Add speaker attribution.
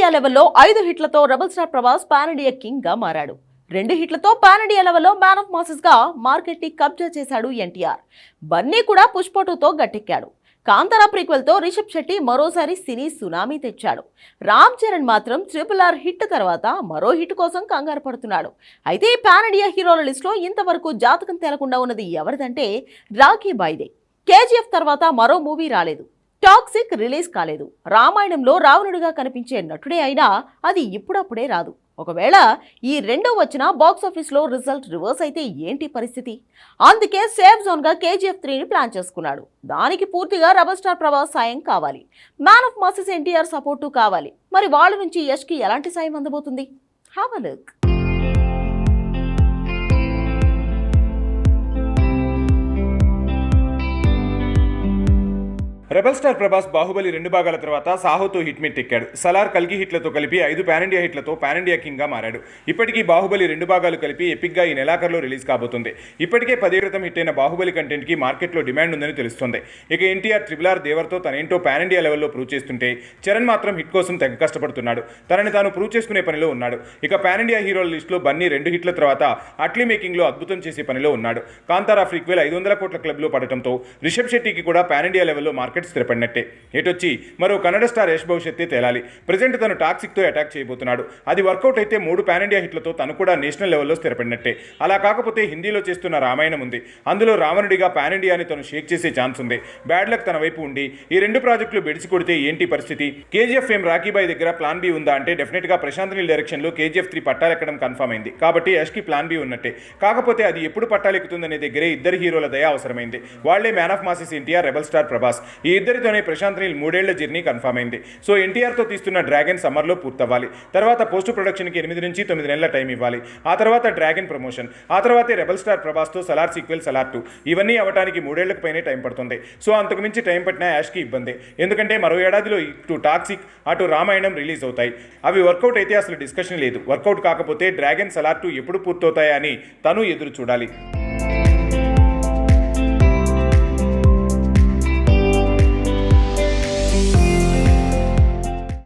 Speaker 1: India లెవెల్లో ఐదు హిట్లతో rebel star Prabhas pan India కింగ్గా మారాడు. రెండు హిట్లతో పాన్ ఇండియా లెవెల్లో మ్యాన్ ఆఫ్ మాసెస్గా మార్కెట్ని కబ్జా చేశాడు ఎన్టీఆర్. బన్నీ కూడా పుష్పటుతో గట్టెక్కాడు. కాంతారా ప్రీక్వెల్తో రిషబ్ శెట్టి మరోసారి సినీ సునామీ తెచ్చాడు. రామ్ చరణ్ మాత్రం ట్రిపుల్ ఆర్ హిట్ తర్వాత మరో హిట్ కోసం కంగారు పడుతున్నాడు. అయితే ఈ పాన్ ఇండియా హీరోల లిస్టులో ఇంతవరకు జాతకం తేలకుండా ఉన్నది ఎవరిదంటే రాఖీ బాయిదే. కేజీఎఫ్ తర్వాత మరో మూవీ రాలేదు. టాక్సిక్ రిలీజ్ కాలేదు. రామాయణంలో రావణుడిగా కనిపించే నటుడే అయినా అది ఇప్పుడప్పుడే రాదు. ఒకవేళ ఈ రెండో వచ్చిన బాక్స్ ఆఫీస్లో రిజల్ట్ రివర్స్ అయితే ఏంటి పరిస్థితి? అందుకే సేఫ్ జోన్గా కేజీఎఫ్ త్రీని ప్లాన్ చేసుకున్నాడు. దానికి పూర్తిగా రబర్ స్టార్ ప్రభాస్ సాయం కావాలి. Man of masses NTR support కావాలి. మరి వాళ్ళ నుంచి యష్కి ఎలాంటి సాయం అందబోతుంది? Have a look.
Speaker 2: Rebel star Prabhas Baahubali రెండు భాగాల తర్వాత సాహోతో హిట్ మిట్ ఎక్కాడు. సలార్ కల్గి హిట్లతో కలిపి ఐదు పాన్ ఇండియా హిట్లతో పాన్ ఇండియా కింగ్గా మారాడు. ఇప్పటికీ బాహుబలి రెండు భాగాలు కలిపి ఎపిక్గా ఈ నెలాఖరులో రిలీజ్ కాబోతుంది. ఇప్పటికే పదే క్రితం హిట్ అయిన బాహుబలి కంటెంట్కి మార్కెట్లో డిమాండ్ ఉందని తెలుస్తుంది. ఇక ఎన్టీఆర్ ట్రిపుల్ ఆర్ దేవర్తో తనేంటో పాన్ ఇండియా లెవెల్లో ప్రూవ్ చేస్తుంటే చరణ్ మాత్రం హిట్ కోసం తెగ కష్టపడుతున్నాడు. తనని తాను ప్రూవ్ చేసుకునే పనిలో ఉన్నాడు. ఇక పాన్ ఇండియా హీరోల లిస్టులో బన్నీ రెండు హిట్ల తర్వాత అట్లీ మేకింగ్లో అద్భుతం చేసే పనిలో ఉన్నాడు. కాంతారా ఫ్రీక్వెల్ ఐదు వందల కోట్ల క్లబ్లో పడటంతో రిషబ్ శెట్టికి కూడా పాన్ ఇండియా లెవెల్లో మార్కెట్ స్థిరపడినట్టే. ఎటొచ్చి మరో కన్నడ స్టార్ యశ్ భవిష్యత్తే తేలాలి. ప్రజెంట్ తను టాక్సిక్తో అటాక్ చేయబోతున్నాడు. అది వర్కౌట్ అయితే మూడు పాన్ ఇండియా హిట్లతో తను కూడా నేషనల్ లెవెల్లో స్థిరపడినట్టే. అలా కాకపోతే హిందీలో చేస్తున్న రామాయణం ఉంది. అందులో రావణుడిగా పాన్ ఇండియాని తను షేక్ చేసే ఛాన్స్ ఉంది. బ్యాడ్ లక్ తన వైపు ఉండి ఈ రెండు ప్రాజెక్టులు బెడిసి కొడితే ఏంటి పరిస్థితి? కేజీఎఫ్ ఏం రాఖీబాయ్ దగ్గర ప్లాన్ బి ఉందా అంటే డెఫినెట్గా ప్రశాంత్ నీల్ డైరెక్షన్లో కేజీఎఫ్ త్రీ పట్టాలెక్కడం కన్ఫర్మ్ అయింది. కాబట్టి యష్కి ప్లాన్ బి ఉన్నట్టే. కాకపోతే అది ఎప్పుడు పట్టాలెక్కుతుందనే దగ్గరే ఇద్దరు హీరోల దయ అవసరమైంది. వాళ్ళే man of masses NTR rebel star Prabhas. ఈ ఇద్దరితోనే ప్రశాంత్ నీల్ మూడేళ్ళ జర్నీ కన్ఫర్మ్ అయింది. సో ఎన్టీఆర్తో తీస్తున్న డ్రాగన్ సమ్మర్లో పూర్తవ్వాలి. తర్వాత పోస్ట్ ప్రొడక్షన్కి ఎనిమిది నుంచి తొమ్మిది నెలల టైం ఇవ్వాలి. ఆ తర్వాత డ్రాగన్ ప్రమోషన్. ఆ తర్వాతే రెబల్ స్టార్ ప్రభాస్తో సలార్ సీక్వెల్ సలార్ టూ. ఇవన్నీ అవడానికి మూడేళ్ళకు పైనే టైం పడుతుంది. సో అంతకు మించి టైం పట్టినా యాష్కి ఇబ్బంది. ఎందుకంటే మరో ఏడాదిలో ఇటు టాక్సిక్ అటు రామాయణం రిలీజ్ అవుతాయి. అవి వర్కౌట్ అయితే అసలు డిస్కషన్ లేదు. వర్కౌట్ కాకపోతే డ్రాగన్ సలార్ టూ ఎప్పుడు పూర్తవుతాయా అని తను ఎదురు చూడాలి.